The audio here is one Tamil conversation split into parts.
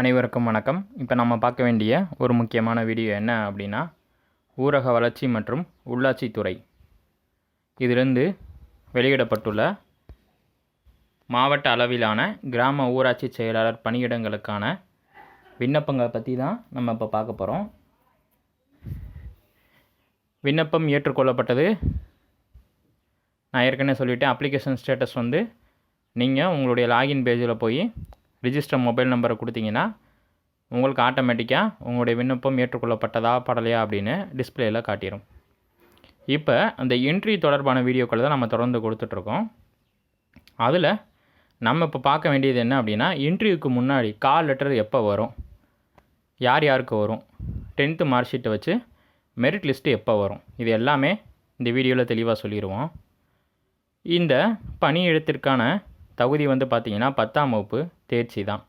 அனைவருக்கும் வணக்கம். இப்போ நம்ம பார்க்க வேண்டிய ஒரு முக்கியமான வீடியோ என்ன அப்படின்னா ஊரக வளர்ச்சி மற்றும் உள்ளாட்சித்துறை இதிலிருந்து வெளியிடப்பட்டுள்ள மாவட்ட அளவிலான கிராம ஊராட்சி செயலாளர் பணியிடங்களுக்கான விண்ணப்பங்களை பற்றி தான் நம்ம இப்போ பார்க்க போகிறோம் விண்ணப்பம் ஏற்றுக்கொள்ளப்பட்டது. நான் ஏற்கனவே சொல்லிவிட்டேன் அப்ளிகேஷன் ஸ்டேட்டஸ் வந்து நீங்கள் உங்களுடைய லாகின் பேஜில் போய் ரிஜிஸ்டர் மொபைல் நம்பரை கொடுத்தீங்கன்னா உங்களுக்கு ஆட்டோமேட்டிக்காக உங்களுடைய விண்ணப்பம் ஏற்றுக்கொள்ளப்பட்டதா படலையா அப்படின்னு டிஸ்பிளேயில் காட்டிடும் இப்போ அந்த என்ட்ரி தொடர்பான வீடியோக்களை தான் நம்ம தொடர்ந்து கொடுத்துட்ருக்கோம். அதில் நம்ம இப்போ பார்க்க வேண்டியது என்ன அப்படின்னா இன்டர்வியூக்கு முன்னாடி கால் லெட்டர் எப்போ வரும்? யார் யாருக்கு வரும்? டென்த்து மார்க் ஷீட்டை வச்சு மெரிட் லிஸ்ட்டு எப்போ வரும்? இது எல்லாமே இந்த வீடியோவில் தெளிவாக சொல்லிடுவோம் இந்த பணியிடத்திற்கான தகுதி வந்து பார்த்தீங்கன்னா பத்தாம் வகுப்பு தேர்ச்சி தான்.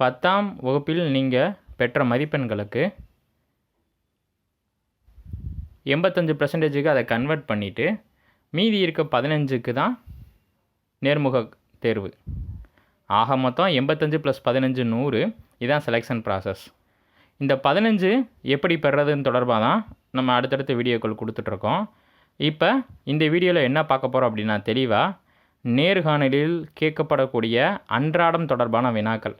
பத்தாம் வகுப்பில் நீங்கள் பெற்ற மதிப்பெண்களுக்கு எண்பத்தஞ்சு பர்சன்டேஜுக்கு அதை கன்வெர்ட் பண்ணிவிட்டு மீதி இருக்க பதினஞ்சுக்கு தான் நேர்முக தேர்வு. ஆக மொத்தம் எண்பத்தஞ்சு ப்ளஸ் பதினஞ்சு நூறு இதான் செலெக்ஷன் ப்ராசஸ் இந்த பதினஞ்சு எப்படி பெறதுன்னு தொடர்பாக தான் நம்ம அடுத்தடுத்த வீடியோக்கள் கொடுத்துட்ருக்கோம் இப்போ இந்த வீடியோவில் என்ன பார்க்க போகிறோம் அப்படின்னா தெளிவாக நேர்காணலில் கேட்கப்படக்கூடிய அன்றாடம் தொடர்பான வினாக்கள்.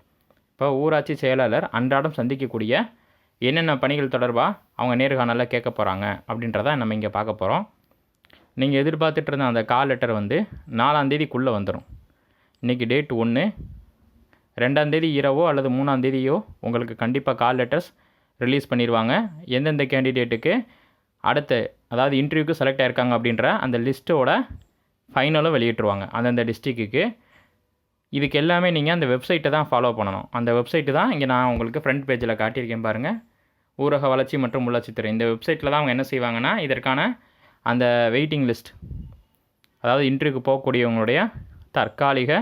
இப்போ ஊராட்சி செயலாளர் அன்றாடம் சந்திக்கக்கூடிய என்னென்ன பணிகள் தொடர்பாக அவங்க நேர்காணலில் கேட்க போகிறாங்க அப்படின்றத நம்ம இங்கே பார்க்க போகிறோம் நீங்கள் எதிர்பார்த்துட்டு இருந்த அந்த கால் லெட்டர் வந்து நாலாந்தேதிக்குள்ளே வந்துடும் இன்றைக்கி டேட் ஒன்று ரெண்டாந்தேதி இரவோ அல்லது மூணாந்தேதியோ உங்களுக்கு கண்டிப்பாக கால் லெட்டர்ஸ் ரிலீஸ் பண்ணிடுவாங்க எந்தெந்த கேண்டிடேட்டுக்கு அடுத்த அதாவது இன்டர்வியூக்கு செலக்ட் ஆயிருக்காங்க அப்படின்ற அந்த லிஸ்ட்டோட ஃபைனலும் வெளியிட்டுருவாங்க. அந்தந்த டிஸ்ட்ரிக்ட்டுக்கு இதுக்கு எல்லாமே நீங்கள் அந்த வெப்சைட்டை தான் ஃபாலோ பண்ணணும். அந்த வெப்சைட்டு தான் இங்கே நான் உங்களுக்கு ஃப்ரண்ட் பேஜில் காட்டியிருக்கேன் பாருங்கள் ஊரக வளர்ச்சி மற்றும் உள்ளாட்சித்துறை இந்த வெப்சைட்டில் தான் அவங்க என்ன செய்வாங்கன்னா இதற்கான அந்த வெயிட்டிங் லிஸ்ட் அதாவது இன்டர்வியூக்கு போகக்கூடியவங்களுடைய தற்காலிக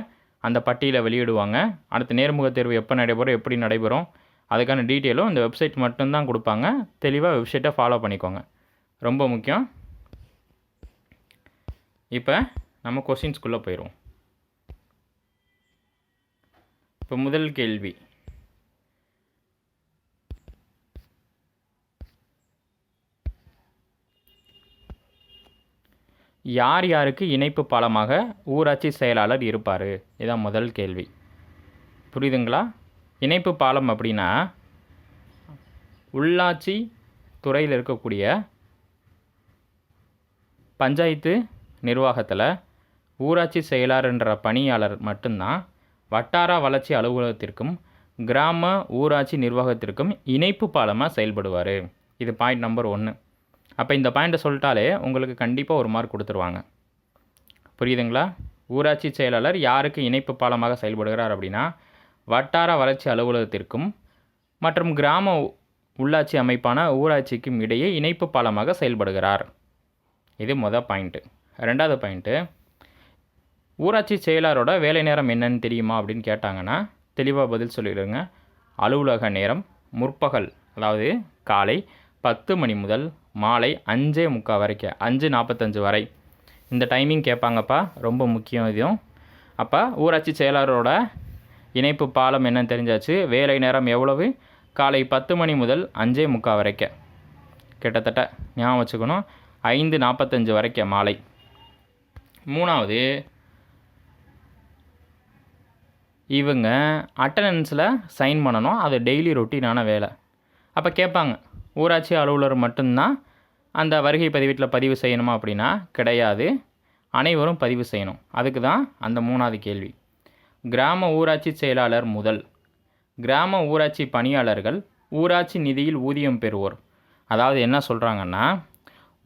அந்த பட்டியலை வெளியிடுவாங்க. அடுத்து நேர்முக தேர்வு எப்போ நடைபெறும் எப்படி நடைபெறும் அதுக்கான டீட்டெயிலும் இந்த வெப்சைட் மட்டும்தான் கொடுப்பாங்க. தெளிவாக வெப்சைட்டை ஃபாலோ பண்ணிக்கோங்க. ரொம்ப முக்கியம். இப்போ நம்ம கொஸ்டின்ஸ்குள்ளே போயிடுவோம் இப்போ முதல் கேள்வி. யார் யாருக்கு இணைப்பு பாலமாக ஊராட்சி செயலாளர் இருப்பார்? இதான் முதல் கேள்வி. புரியுதுங்களா? இணைப்பு பாலம் அப்படின்னா உள்ளாட்சி துறையில் இருக்கக்கூடிய பஞ்சாயத்து நிர்வாகத்தில் ஊராட்சி செயலாளர்ன்ற பணியாளர் மட்டும்தான் வட்டார வளர்ச்சி அலுவலகத்திற்கும் கிராம ஊராட்சி நிர்வாகத்திற்கும் இணைப்பு பாலமாக செயல்படுவார். இது பாயிண்ட் நம்பர் ஒன்று அப்போ இந்த பாயிண்ட்டை சொல்லிட்டாலே உங்களுக்கு கண்டிப்பாக ஒரு மார்க் கொடுத்துருவாங்க. புரியுதுங்களா? ஊராட்சி செயலாளர் யாருக்கு இணைப்பு பாலமாக செயல்படுகிறார் அப்படின்னா வட்டார வளர்ச்சி அலுவலகத்திற்கும் மற்றும் கிராம உள்ளாட்சி அமைப்பான ஊராட்சிக்கும் இடையே இணைப்பு பாலமாக செயல்படுகிறார். இது மொதல் பாயிண்ட்டு ரெண்டாவது பாயிண்ட்டு ஊராட்சி செயலாளரோட வேலை நேரம் என்னன்னு தெரியுமா அப்படின்னு கேட்டாங்கன்னா தெளிவாக பதில் சொல்லிடுங்க. அலுவலக நேரம் முற்பகல் அதாவது காலை பத்து மணி முதல் மாலை அஞ்சே முக்கால் வரைக்கும் அஞ்சு நாற்பத்தஞ்சு வரை. இந்த டைமிங் கேட்பாங்கப்பா ரொம்ப முக்கியம் இதுவும். அப்போ ஊராட்சி செயலாளரோட இணைப்பு பாலம் என்னன்னு தெரிஞ்சாச்சு வேலை நேரம் எவ்வளவு? காலை பத்து மணி முதல் அஞ்சே முக்கால் வரைக்கும். கிட்டத்தட்ட ஞாபகம் வச்சுக்கணும் ஐந்து நாற்பத்தஞ்சு வரைக்கும் மாலை. மூணாவது இவங்க அட்டண்டன்ஸில் சைன் பண்ணணும். அது டெய்லி ரொட்டீனான வேலை. அப்போ கேட்பாங்க ஊராட்சி அலுவலர் மட்டும்தான் அந்த வருகை பதிவீட்டில் பதிவு செய்யணுமா அப்படின்னா கிடையாது. அனைவரும் பதிவு செய்யணும். அதுக்கு தான் அந்த மூணாவது கேள்வி. கிராம ஊராட்சி செயலாளர் முதல். கிராம ஊராட்சி பணியாளர்கள் ஊராட்சி நிதியில் ஊதியம் பெறுவோர். அதாவது என்ன சொல்கிறாங்கன்னா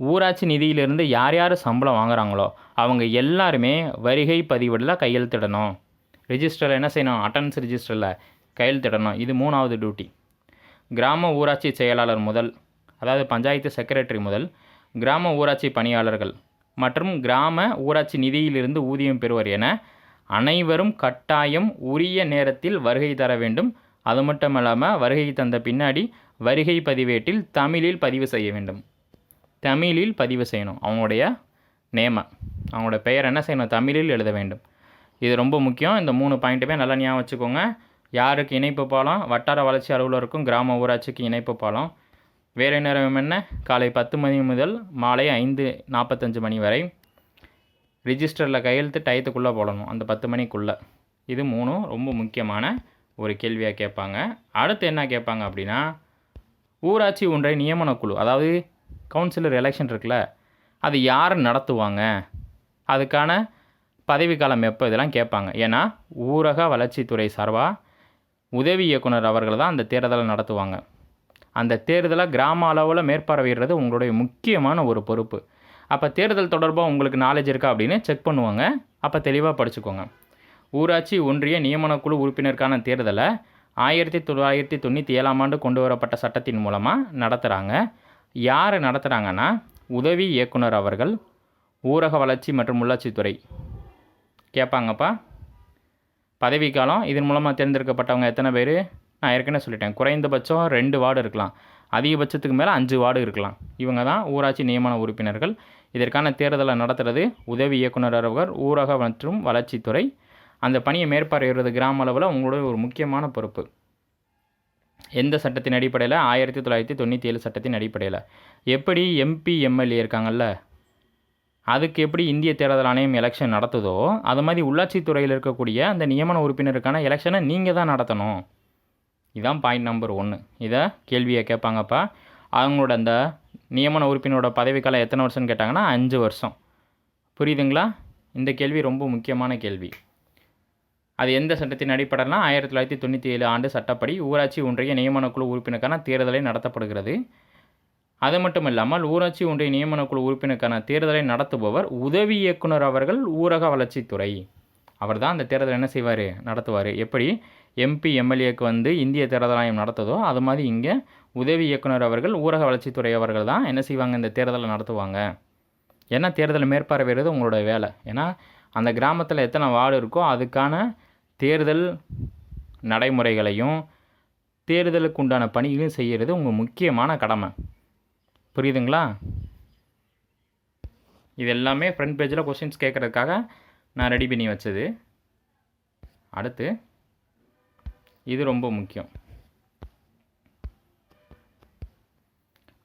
ஊராட்சி நிதியிலிருந்து யார் யார் சம்பளம் வாங்குறாங்களோ அவங்க எல்லாருமே வருகை பதிவேடில் கையெழுத்திடணும். ரிஜிஸ்டரில் என்ன செய்யணும்? அட்டன்ஸ் ரிஜிஸ்டரில் கையெழுத்திடணும். இது மூணாவது டியூட்டி கிராம ஊராட்சி செயலாளர் முதல் அதாவது பஞ்சாயத்து செக்ரட்டரி முதல் கிராம ஊராட்சி பணியாளர்கள் மற்றும் கிராம ஊராட்சி நிதியிலிருந்து ஊதியம் பெறுவர் என அனைவரும் கட்டாயம் உரிய நேரத்தில் வருகை தர வேண்டும். அது மட்டும் இல்லாமல் வருகை தந்த பின்னாடி வருகை பதிவேட்டில் தமிழில் பதிவு செய்ய வேண்டும். தமிழில் பதிவு செய்யணும். அவங்களுடைய நேமை. அவங்களோட பெயர் என்ன செய்யணும்? தமிழில் எழுத வேண்டும். இது ரொம்ப முக்கியம். இந்த மூணு பாயிண்ட்டுமே நல்லா ஞாபகம் வச்சுக்கோங்க. யாருக்கு இணைப்பு பாலம்? வட்டார வளர்ச்சி அலுவலருக்கும் கிராம ஊராட்சிக்கு இணைப்பு பாலம். வேலை நேரம் என்ன? காலை பத்து மணி முதல் மாலை ஐந்து நாற்பத்தஞ்சு மணி வரை. ரிஜிஸ்டரில் கையெழுத்து டயத்துக்குள்ளே போடணும். அந்த பத்து மணிக்குள்ளே. இது மூணும் ரொம்ப முக்கியமான ஒரு கேள்வியாக கேட்பாங்க. அடுத்து என்ன கேட்பாங்க அப்படின்னா ஊராட்சி ஒன்றை நியமனக்குழு அதாவது கவுன்சிலர் எலெக்ஷன் இருக்குல்ல அது யார் நடத்துவாங்க? அதுக்கான பதவிக்காலம் எப்போ இதெல்லாம் கேட்பாங்க. ஏன்னா ஊரக வளர்ச்சித்துறை சார்பாக உதவி இயக்குனர் அவர்கள் தான் அந்த தேர்தலை நடத்துவாங்க. அந்த தேர்தலை கிராம அளவில் மேற்பார்வையிடுறது உங்களுடைய முக்கியமான ஒரு பொறுப்பு. அப்போ தேர்தல் தொடர்பாக உங்களுக்கு நாலேஜ் இருக்கா அப்படின்னு செக் பண்ணுவாங்க. அப்போ தெளிவாக படிச்சுக்கோங்க. ஊராட்சி ஒன்றிய நியமனக்குழு உறுப்பினருக்கான தேர்தலை ஆயிரத்தி தொள்ளாயிரத்தி தொண்ணூற்றி ஏழாம் ஆண்டு கொண்டு வரப்பட்ட சட்டத்தின் மூலமாக நடத்துகிறாங்க யார் நடத்துகிறாங்கன்னா உதவி இயக்குனர் அவர்கள் ஊரக வளர்ச்சி மற்றும் உள்ளாட்சித்துறை கேட்பாங்கப்பா பதவிக்காலம் இதன் மூலமாக தேர்ந்தெடுக்கப்பட்டவங்க எத்தனை பேர்? நான் ஏற்கனவே சொல்லிட்டேன். குறைந்தபட்சம் ரெண்டு வார்டு இருக்கலாம். அதிகபட்சத்துக்கு மேலே அஞ்சு வார்டு இருக்கலாம். இவங்க தான் ஊராட்சி நியமன உறுப்பினர்கள். இதற்கான தேர்தலை நடத்துகிறது உதவி இயக்குனர் அவர்கள் ஊரக மற்றும் வளர்ச்சித்துறை அந்த பணியை மேற்பார்வையிடுறது கிராம அளவில் உங்களுடைய ஒரு முக்கியமான பொறுப்பு. எந்த சட்டத்தின் அடிப்படையில்? ஆயிரத்தி தொள்ளாயிரத்தி தொண்ணூற்றி ஏழு சட்டத்தின் அடிப்படையில். எப்படி எம்பி எம்எல்ஏ இருக்காங்கல்ல? அதுக்கு எப்படி இந்திய தேர்தல் ஆணையம் எலெக்ஷன் நடத்துதோ அது மாதிரி உள்ளாட்சித்துறையில் இருக்கக்கூடிய அந்த நியமன உறுப்பினருக்கான எலெக்ஷனை நீங்கள் தான் நடத்தணும். இதுதான் பாயிண்ட் நம்பர் ஒன்று இதை கேள்வியை கேட்பாங்கப்பா. அவங்களோட அந்த நியமன உறுப்பினரோட பதவிக்காலம் எத்தனை வருஷம்னு கேட்டாங்கன்னா அஞ்சு வருஷம். புரியுதுங்களா? இந்த கேள்வி ரொம்ப முக்கியமான கேள்வி. அது எந்த சட்டத்தின் அடிப்படையில்னா ஆயிரத்தி தொள்ளாயிரத்தி தொண்ணூற்றி ஏழு ஆண்டு சட்டப்படி ஊராட்சி ஒன்றிய நியமனக்குழு உறுப்பினருக்கான தேர்தலை நடத்தப்படுகிறது. அது மட்டும் இல்லாமல் ஊராட்சி ஒன்றிய நியமனக்குழு உறுப்பினருக்கான தேர்தலை நடத்துபவர் உதவி இயக்குனர் அவர்கள் ஊரக வளர்ச்சித்துறை. அவர் தான் அந்த தேர்தலை என்ன செய்வார்? நடத்துவார். எப்படி? எம்பி எம்எல்ஏக்கு வந்து இந்திய தேர்தல் ஆணையம் நடத்துதோ அது மாதிரி இங்கே உதவி இயக்குனர் அவர்கள் ஊரக வளர்ச்சித்துறை அவர்கள் தான் என்ன செய்வாங்க? இந்த தேர்தலை நடத்துவாங்க. ஏன்னா தேர்தல் மேற்பார்வையிறது உங்களோட வேலை. ஏன்னா அந்த கிராமத்தில் எத்தனை வார்டு இருக்கோ அதுக்கான தேர்தல் நடைமுறைகளையும் தேர்தலுக்கு உண்டான பணிகளையும் செய்கிறது உங்கள் முக்கியமான கடமை. புரியுதுங்களா? இது எல்லாமே ஃப்ரண்ட் பேஜில் கொஷின்ஸ் கேட்குறதுக்காக நான் ரெடி பண்ணி வச்சது. அடுத்து இது ரொம்ப முக்கியம்.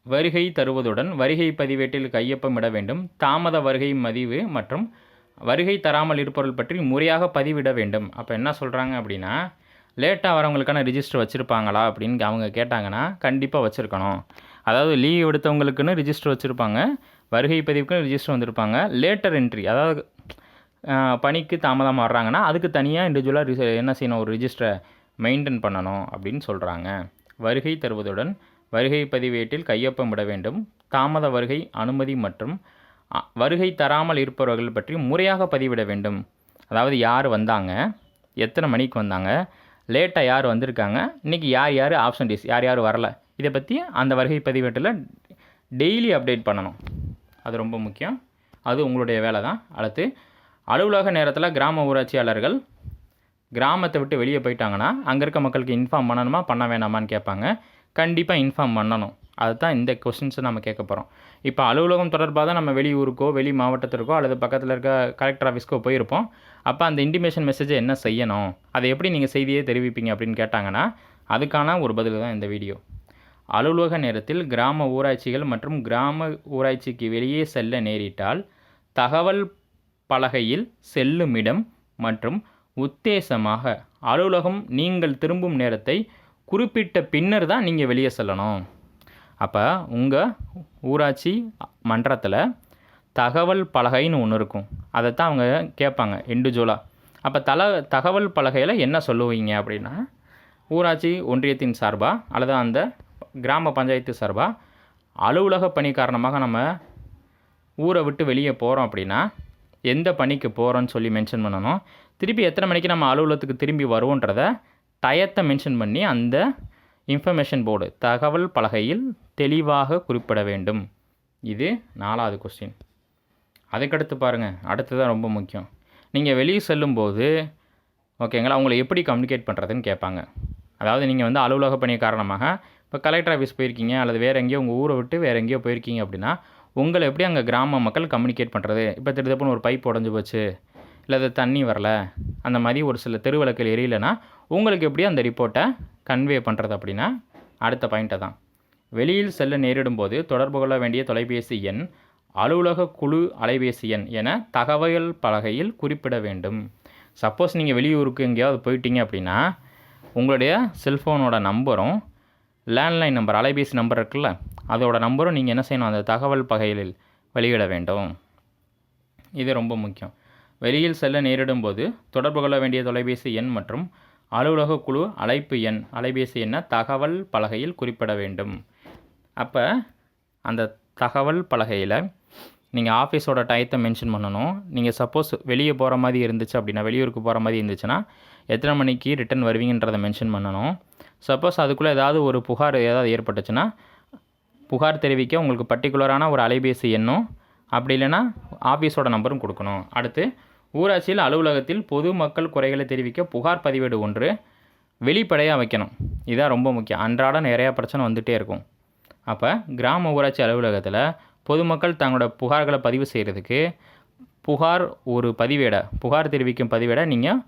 வருகை தருவதுடன் வருகை பதிவேட்டில் கையொப்பமிட வேண்டும். தாமத வருகை மதிவு மற்றும் வருகை தராமல் இருப்பவர்கள் பற்றி முறையாக பதிவிட வேண்டும். அப்போ என்ன சொல்கிறாங்க அப்படின்னா லேட்டாக வரவங்களுக்கான ரிஜிஸ்டர் வச்சுருப்பாங்களா அப்படின்னு அவங்க கேட்டாங்கன்னா கண்டிப்பாக வச்சுருக்கணும். அதாவது லீவ் எடுத்தவங்களுக்குன்னு ரிஜிஸ்டர் வச்சுருப்பாங்க வருகை பதிவுக்குன்னு ரிஜிஸ்டர் வந்திருப்பாங்க. லேட்டர் என்ட்ரி அதாவது பணிக்கு தாமதமாக வர்றாங்கன்னா அதுக்கு தனியாக இண்டிவிஜுவலாக என்ன செய்யணும் ஒரு ரிஜிஸ்டரை மெயின்டைன் பண்ணணும் அப்படின்னு சொல்கிறாங்க வருகை தருவதுடன் வருகை பதிவேட்டில் கையொப்பமிட வேண்டும். தாமத வருகை அனுமதி மற்றும் வருகை தராமல் இருப்பவர்கள் பற்றி முறையாக பதிவிட வேண்டும். அதாவது யார் வந்தாங்க? எத்தனை மணிக்கு வந்தாங்க? லேட்டாக யார் வந்திருக்காங்க? இன்றைக்கி யார் யார் ஆப்ஷன்டீஸ் யார் யார் வரல? இதை பற்றி அந்த வருகை பதிவேட்டில் டெய்லி அப்டேட் பண்ணணும். அது ரொம்ப முக்கியம். அது உங்களுடைய வேலை தான். அடுத்து அலுவலக நேரத்தில் கிராம ஊராட்சியாளர்கள் கிராமத்தை விட்டு வெளியே போயிட்டாங்கன்னா அங்கே இருக்க மக்களுக்கு இன்ஃபார்ம் பண்ணணுமா பண்ண வேணாமான்னு கேட்பாங்க. கண்டிப்பாக இன்ஃபார்ம் பண்ணணும். அதுதான் இந்த கொஸ்டின்ஸை நம்ம கேட்க போகிறோம் இப்போ அலுவலகம் தொடர்பாக தான் நம்ம வெளியூருக்கோ வெளி மாவட்டத்திற்கோ அல்லது பக்கத்தில் இருக்க கலெக்டர் ஆஃபீஸ்க்கோ போயிருப்போம். அப்போ அந்த இன்டிமேஷன் மெசேஜை என்ன செய்யணும்? அதை எப்படி நீங்கள் செய்தியே தெரிவிப்பீங்க அப்படின்னு கேட்டாங்கன்னா அதுக்கான ஒரு பதில் தான் இந்த வீடியோ அலுவலக நேரத்தில் கிராம ஊராட்சிகள் மற்றும் கிராம ஊராட்சிக்கு வெளியே செல்ல நேரிட்டால் தகவல் பலகையில் செல்லுமிடம் மற்றும் உத்தேசமாக அலுவலகம் நீங்கள் திரும்பும் நேரத்தை குறிப்பிட்ட பின்னர் தான் நீங்கள் வெளியே செல்லணும். அப்போ உங்கள் ஊராட்சி மன்றத்தில் தகவல் பலகைன்னு ஒன்று இருக்கும். அதைத்தான் அவங்க கேட்பாங்க இண்டிவிஜுவலாக அப்போ தல தகவல் பலகையில் என்ன சொல்லுவீங்க அப்படின்னா ஊராட்சி ஒன்றியத்தின் சார்பாக அல்லது அந்த கிராம பஞ்சாயத்து சார்பாக அலுவலக பணி காரணமாக நம்ம ஊரை விட்டு வெளியே போகிறோம் அப்படின்னா எந்த பணிக்கு போகிறோன்னு சொல்லி மென்ஷன் பண்ணணும். திருப்பி எத்தனை மணிக்கு நம்ம அலுவலகத்துக்கு திரும்பி வருவோன்றத டயத்தை மென்ஷன் பண்ணி அந்த இன்ஃபர்மேஷன் போர்டு தகவல் பலகையில் தெளிவாக குறிப்பிட வேண்டும். இது நாலாவது கொஸ்டின் அதுக்கடுத்து பாருங்கள் அடுத்ததான் ரொம்ப முக்கியம். நீங்கள் வெளியே செல்லும்போது ஓகேங்களா உங்களை எப்படி கம்யூனிகேட் பண்ணுறதுன்னு கேட்பாங்க. அதாவது நீங்கள் வந்து அலுவலக பணி காரணமாக இப்போ கலெக்டர் ஆஃபீஸ் போயிருக்கீங்க அல்லது வேறு எங்கேயோ உங்கள் ஊரை விட்டு வேறு எங்கேயோ போயிருக்கீங்க அப்படின்னா உங்களை எப்படி அங்கே கிராம மக்கள் கம்யூனிகேட் பண்ணுறது இப்போ திருத்தப்புன்னு ஒரு பைப் உடஞ்சி போச்சு இல்லை அது தண்ணி வரல அந்த மாதிரி ஒரு சில தெருவிளக்கில் எரியலைன்னா உங்களுக்கு எப்படி அந்த ரிப்போர்ட்டை கன்வே பண்ணுறது அப்படின்னா அடுத்த பாயிண்ட்டை தான். வெளியில் செல்ல நேரிடும் போது தொடர்பு கொள்ள வேண்டிய தொலைபேசி எண் அலுவலக குழு அலைபேசி எண் என தகவல் பலகையில் குறிப்பிட வேண்டும். சப்போஸ் நீங்கள் வெளியூருக்கு எங்கேயாவது போயிட்டீங்க அப்படின்னா உங்களுடைய செல்ஃபோனோட நம்பரும் லேண்ட்லைன் நம்பர் அலைபேசி நம்பர் இருக்குல்ல அதோட நம்பரும் நீங்கள் என்ன செய்யணும்? அந்த தகவல் பகையில் வெளியிட வேண்டும். இது ரொம்ப முக்கியம். வெளியில் செல்ல நேரிடும் போது தொடர்பு கொள்ள வேண்டிய தொலைபேசி எண் மற்றும் அலுவலக குழு அழைப்பு எண் அலைபேசி எண்ணை தகவல் பலகையில் குறிப்பிட வேண்டும். அப்போ அந்த தகவல் பலகையில் நீங்கள் ஆஃபீஸோட டயத்தை மென்ஷன் பண்ணணும். நீங்கள் சப்போஸ் வெளியே போகிற மாதிரி இருந்துச்சு அப்படின்னா வெளியூருக்கு போகிற மாதிரி இருந்துச்சுன்னா எத்தனை மணிக்கு ரிட்டர்ன் வருவீங்கன்றதை மென்ஷன் பண்ணணும். சப்போஸ் அதுக்குள்ளே ஏதாவது ஒரு புகார் ஏதாவது ஏற்பட்டுச்சுன்னா புகார் தெரிவிக்க உங்களுக்கு பர்டிகுலரான ஒரு அலைபேசி எண்ணும். அப்படி இல்லைன்னா ஆஃபீஸோட நம்பரும் கொடுக்கணும். அடுத்து ஊராட்சியில் அலுவலகத்தில் பொது மக்கள் குறைகளை தெரிவிக்க புகார் பதிவேடு ஒன்று வெளிப்படையாக வைக்கணும். இதுதான் ரொம்ப முக்கியம். அன்றாட நிறையா பிரச்சனை வந்துகிட்டே இருக்கும். அப்போ கிராம ஊராட்சி அலுவலகத்தில் பொதுமக்கள் தங்களோட புகார்களை பதிவு செய்கிறதுக்கு புகார் ஒரு பதிவேடை புகார் தெரிவிக்கும் பதிவேடை நீங்கள்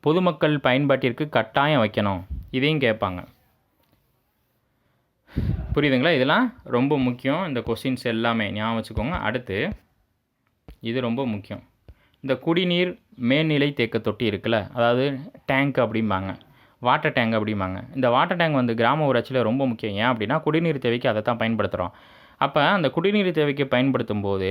பொதுமக்கள் பயன்பாட்டிற்கு கட்டாயம் வைக்கணும். இதையும் கேட்பாங்க. புரியுதுங்களா? இதெல்லாம் ரொம்ப முக்கியம். இந்த கொஸ்டின்ஸ் எல்லாமே ஞாபகம் வச்சுக்கோங்க. அடுத்து இது ரொம்ப முக்கியம். இந்த குடிநீர் மேல்நிலை தேக்க தொட்டி இருக்குல்ல? அதாவது டேங்க் அப்படிம்பாங்க. வாட்டர் டேங்க் அப்படிம்பாங்க. இந்த வாட்டர் டேங்க் வந்து கிராம ஊராட்சியில் ரொம்ப முக்கியம். ஏன் அப்படின்னா குடிநீர் தேவைக்கு அதை தான் பயன்படுத்துகிறோம் அப்போ அந்த குடிநீர் தேவைக்கு பயன்படுத்தும் போது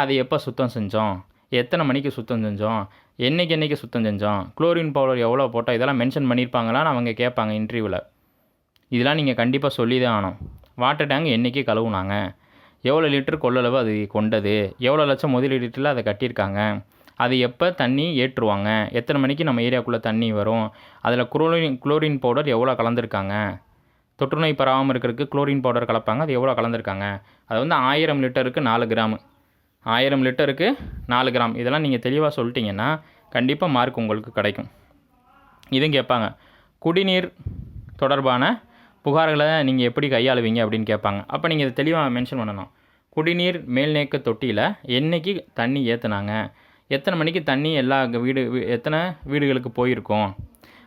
அதை எப்போ சுத்தம் செஞ்சோம்? எத்தனை மணிக்கு சுத்தம் செஞ்சோம்? என்னைக்கு என்னைக்கு சுத்தம் செஞ்சோம்? குளோரின் பவுடர் எவ்வளோ போட்டோம்? இதெல்லாம் மென்ஷன் பண்ணியிருப்பாங்களான்னு அவங்க கேட்பாங்க இன்டர்வியூவில் இதெல்லாம் நீங்கள் கண்டிப்பாக சொல்லி தான் ஆகணும். வாட்டர் டேங்க் என்றைக்கு கழுவுனாங்க? எவ்வளோ லிட்டர் கொள்ளளவு அது கொண்டது? எவ்வளோ லட்சம் முதலீட்டில் அதை கட்டியிருக்காங்க? அது எப்போ தண்ணி ஏற்றுவாங்க? எத்தனை மணிக்கு நம்ம ஏரியாக்குள்ளே தண்ணி வரும்? அதில் குளோரின் குளோரின் பவுடர் எவ்வளோ கலந்துருக்காங்க? தொற்றுநோய் பரவாமல் இருக்கிறதுக்கு குளோரின் பவுடர் கலப்பாங்க அது எவ்வளோ கலந்துருக்காங்க? அது வந்து ஆயிரம் லிட்டருக்கு நாலு கிராம். ஆயிரம் லிட்டருக்கு நாலு கிராம். இதெல்லாம் நீங்கள் தெளிவாக சொல்லிட்டீங்கன்னா கண்டிப்பாக மார்க் உங்களுக்கு கிடைக்கும். இதுவும் கேட்பாங்க குடிநீர் தொடர்பான புகார்களை நீங்கள் எப்படி கையாளுவீங்க அப்படின்னு கேட்பாங்க. அப்போ நீங்கள் இதை தெளிவாக மென்ஷன் பண்ணணும். குடிநீர் மேல்நேக்க தொட்டியில் என்னைக்கு தண்ணி ஏற்றுனாங்க எத்தனை மணிக்கு தண்ணி எல்லா வீடு வீ- எத்தனை வீடுகளுக்கு போயிருக்கோம்?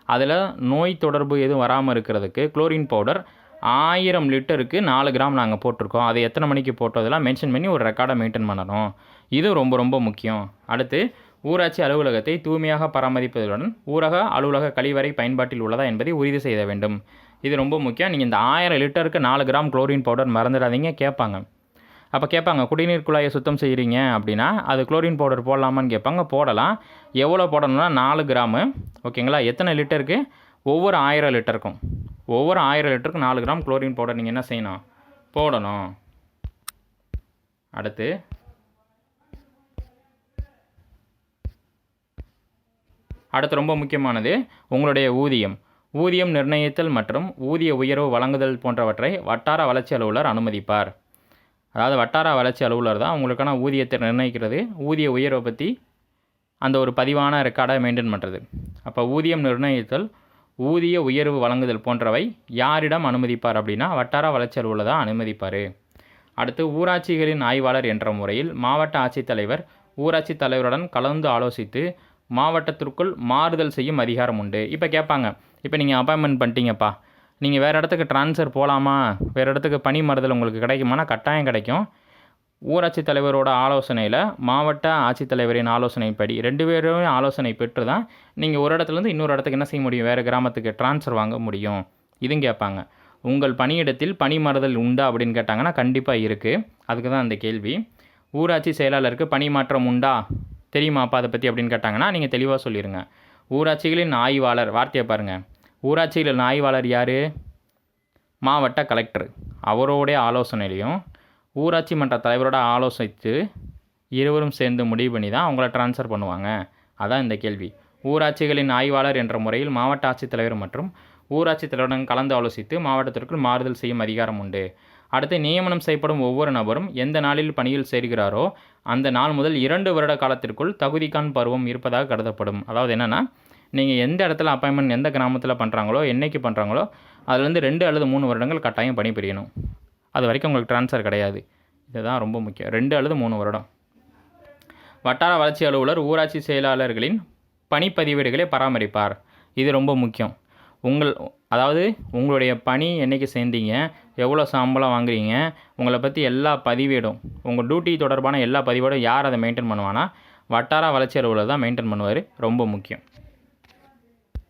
அதில் நோய் தொடர்பு எதுவும் வராமல் இருக்கிறதுக்கு குளோரின் பவுடர் ஆயிரம் லிட்டருக்கு நாலு கிராம் நாங்கள் போட்டிருக்கோம். அதை எத்தனை மணிக்கு போட்டதெல்லாம் மென்ஷன் பண்ணி ஒரு ரெக்கார்டை மெயின்டைன் பண்ணணும். இது ரொம்ப ரொம்ப முக்கியம். அடுத்து ஊராட்சி அலுவலகத்தை தூய்மையாக பராமரிப்பதுடன் ஊரக அலுவலக கழிவறை பயன்பாட்டில் உள்ளதா என்பதை உறுதி செய்ய வேண்டும். இது ரொம்ப முக்கியம். நீங்கள் இந்த ஆயிரம் லிட்டருக்கு நாலு கிராம் குளோரின் பவுடர் மறந்துடாதீங்க. கேட்பாங்க. அப்போ கேட்பாங்க குடிநீர் குழாயை சுத்தம் செய்கிறீங்க அப்படின்னா அது குளோரின் பவுடர் போடலாமான்னு கேட்பாங்க போடலாம். எவ்வளோ போடணும்னா நாலு கிராமு. ஓகேங்களா? எத்தனை லிட்டருக்கு ஒவ்வொரு ஆயிரம் லிட்டருக்கும். ஒவ்வொரு ஆயிரம் லிட்டருக்கு நாலு கிராம் குளோரின் பவுடர் நீங்கள் என்ன செய்யணும்? போடணும். அடுத்து. அடுத்து ரொம்ப முக்கியமானது உங்களுடைய ஊதியம். ஊதியம் நிர்ணயித்தல் மற்றும் ஊதிய உயர்வு வழங்குதல் போன்றவற்றை வட்டார வளர்ச்சி அலுவலர் அனுமதிப்பார். அதாவது வட்டார வளர்ச்சி அலுவலர் தான் உங்களுக்கான ஊதியத்தை நிர்ணயிக்கிறது. ஊதிய உயர்வை பற்றி அந்த ஒரு பதிவான ரெக்கார்டை மெயின்டைன் பண்ணுறது அப்போ ஊதியம் நிர்ணயித்தல் ஊதிய உயர்வு வழங்குதல் போன்றவை யாரிடம் அனுமதிப்பார் அப்படின்னா வட்டார வளர்ச்சி அலுவலர் தான் அனுமதிப்பார். அடுத்து ஊராட்சிகளின் ஆய்வாளர் என்ற முறையில் மாவட்ட ஆட்சித்தலைவர் ஊராட்சி தலைவருடன் கலந்து ஆலோசித்து மாவட்டத்திற்குள் மாறுதல் செய்யும் அதிகாரம் உண்டு. இப்போ கேட்பாங்க. இப்போ நீங்கள் அப்பாயின்மெண்ட் பண்ணிட்டீங்கப்பா. நீங்கள் வேறு இடத்துக்கு ட்ரான்ஸ்ஃபர் போகலாமா? வேறு இடத்துக்கு பணி மறுதல் உங்களுக்கு கிடைக்குமானா? கட்டாயம் கிடைக்கும். ஊராட்சி தலைவரோட ஆலோசனையில் மாவட்ட ஆட்சித்தலைவரின் ஆலோசனைப்படி ரெண்டு பேரும் ஆலோசனை பெற்று தான் நீங்கள் ஒரு இடத்துலேருந்து இன்னொரு இடத்துக்கு என்ன செய்ய முடியும்? வேறு கிராமத்துக்கு ட்ரான்ஸ்ஃபர் வாங்க முடியும். இதுவும் கேட்பாங்க. உங்கள் பணியிடத்தில் பணி மறுதல் உண்டா அப்படின்னு கேட்டாங்கன்னா கண்டிப்பாக இருக்குது அதுக்கு தான் அந்த கேள்வி. ஊராட்சி செயலாளருக்கு பணி மாற்றம் உண்டா? தெரியுமாப்பா அதை பற்றி அப்படின்னு கேட்டாங்கன்னா நீங்கள் தெளிவாக சொல்லிடுங்க ஊராட்சிகளின் ஆய்வாளர் வார்த்தையை பாருங்கள் ஊராட்சிகளின் ஆய்வாளர் யார்? மாவட்ட கலெக்டர். அவரோடைய ஆலோசனையிலையும் ஊராட்சி மன்ற தலைவரோட ஆலோசித்து இருவரும் சேர்ந்து முடிவு பண்ணி தான் அவங்கள ட்ரான்ஸ்ஃபர் பண்ணுவாங்க. அதான் இந்த கேள்வி. ஊராட்சிகளின் ஆய்வாளர் என்ற முறையில் மாவட்ட ஆட்சித்தலைவர் மற்றும் ஊராட்சி தலைவருடன் கலந்து ஆலோசித்து மாவட்டத்திற்குள் மாறுதல் செய்யும் அதிகாரம் உண்டு. அடுத்து நியமனம் செய்யப்படும் ஒவ்வொரு நபரும் எந்த நாளில் பணியில் சேர்கிறாரோ அந்த நாள் முதல் இரண்டு வருட காலத்திற்குள் தகுதிக்கான் பருவம் இருப்பதாக கருதப்படும். அதாவது என்னென்னா நீங்கள் எந்த இடத்துல அப்பாயின்மெண்ட் எந்த கிராமத்தில் பண்ணுறாங்களோ என்னைக்கு பண்ணுறாங்களோ அதுலேருந்து ரெண்டு அல்லது மூணு வருடங்கள் கட்டாயம் பணிபுரியணும். அது வரைக்கும் உங்களுக்கு ட்ரான்ஸ்ஃபர் கிடையாது. இதுதான் ரொம்ப முக்கியம். ரெண்டு அல்லது மூணு வருடம். வட்டார வளர்ச்சி அலுவலர் ஊராட்சி செயலாளர்களின் பணிப்பதிவேடுகளை பராமரிப்பார். இது ரொம்ப முக்கியம். உங்கள் அதாவது உங்களுடைய பணி என்னைக்கு சேர்ந்தீங்க எவ்வளோ சம்பளம் வாங்குறீங்க உங்களை பற்றி எல்லா பதிவேடும் உங்கள் டியூட்டி தொடர்பான எல்லா பதிவேடும் யார் அதை மெயின்டைன் பண்ணுவானா வட்டார வளர்ச்சி அலுவலர் தான் மெயின்டைன் பண்ணுவார். ரொம்ப முக்கியம்.